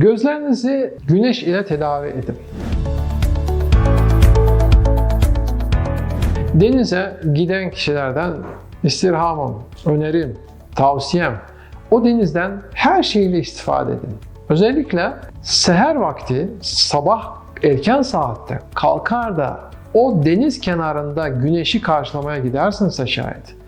Gözlerinizi güneş ile tedavi edin. Denize giden kişilerden istirhamım, önerim, tavsiyem o denizden her şeyle istifade edin. Özellikle seher vakti sabah erken saatte kalkar da o deniz kenarında güneşi karşılamaya gidersiniz şayet.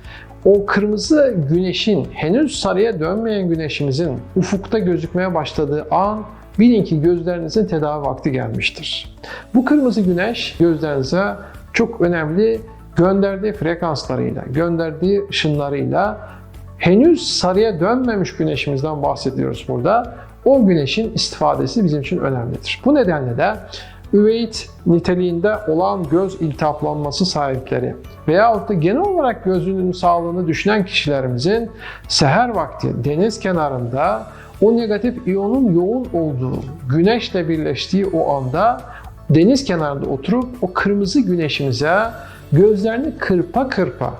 O kırmızı güneşin henüz sarıya dönmeyen güneşimizin ufukta gözükmeye başladığı an bilin ki gözlerinizin tedavi vakti gelmiştir. Bu kırmızı güneş gözlerinize çok önemli gönderdiği frekanslarıyla, gönderdiği ışınlarıyla henüz sarıya dönmemiş güneşimizden bahsediyoruz burada. O güneşin istifadesi bizim için önemlidir. Bu nedenle de üveit niteliğinde olan göz iltihaplanması sahipleri veyahut da genel olarak gözünün sağlığını düşünen kişilerimizin seher vakti deniz kenarında o negatif iyonun yoğun olduğu, güneşle birleştiği o anda deniz kenarında oturup o kırmızı güneşimize gözlerini kırpa kırpa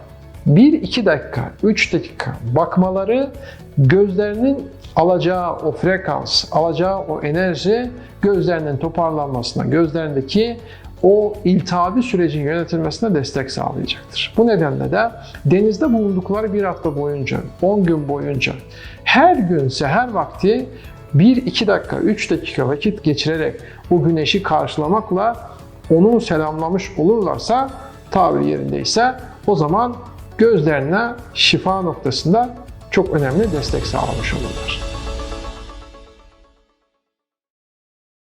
1-2 dakika, 3 dakika bakmaları gözlerinin alacağı o frekans, alacağı o enerji gözlerinin toparlanmasına, gözlerindeki o iltihabi sürecin yönetilmesine destek sağlayacaktır. Bu nedenle de denizde bulundukları bir hafta boyunca, 10 gün boyunca her gün seher vakti 1-2 dakika, 3 dakika vakit geçirerek o güneşi karşılamakla onu selamlamış olurlarsa tabiri yerindeyse o zaman gözlerine şifa noktasında çok önemli destek sağlamış olurlar.